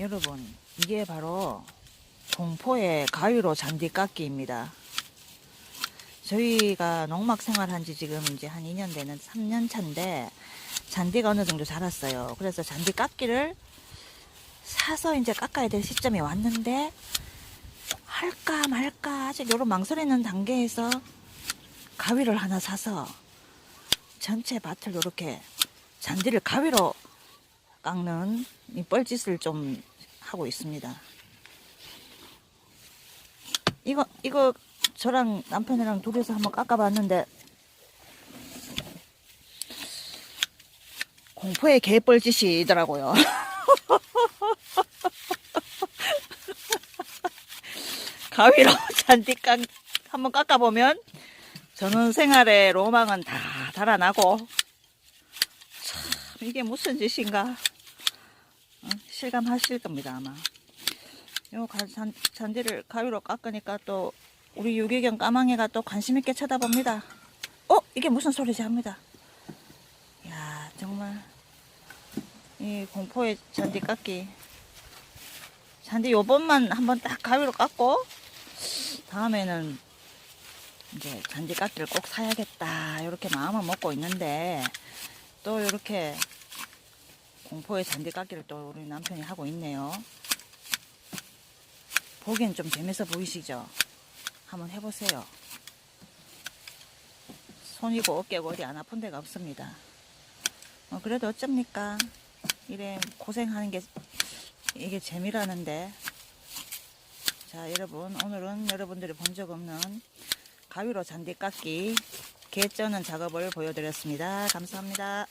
여러분, 이게 바로 동포의 가위로 잔디 깎기입니다. 저희가 농막 생활한 지 지금 이제 한 2년 되는 3년 차인데 잔디가 어느 정도 자랐어요. 그래서 잔디 깎기를 사서 이제 깎아야 될 시점이 왔는데 할까 말까 아직 요런 망설이는 단계에서 가위를 하나 사서 전체 밭을 이렇게 잔디를 가위로 깎는 이 뻘짓을 좀 하고 있습니다. 이거 이거 저랑 남편이랑 둘이서 한번 깎아봤는데 공포의 개뻘짓이더라고요. 가위로 잔디 깎 한번 깎아보면 저는 생활의 로망은 다 달아나고 참 이게 무슨 짓인가 어, 실감하실 겁니다 아마. 요 가- 잔, 잔디를 가위로 깎으니까 또 우리 유기견 까망이가 또 관심 있게 쳐다봅니다. 어? 이게 무슨 소리지? 합니다. 야 정말. 이 공포의 잔디 깎기. 잔디 요번만 한번 딱 가위로 깎고 다음에는 이제 잔디 깎기를 꼭 사야겠다. 이렇게 마음을 먹고 있는데 또 이렇게 공포의 잔디 깎기를 또 우리 남편이 하고 있네요. 보기엔 좀 재밌어 보이시죠? 한번 해보세요. 손이고 어깨고 어디 안 아픈 데가 없습니다. 어, 그래도 어쩝니까? 이래 고생하는 게 이게 재미라는데. 자, 여러분, 오늘은 여러분들이 본 적 없는 가위로 잔디 깎기, 개 쩌는 작업을 보여드렸습니다. 감사합니다.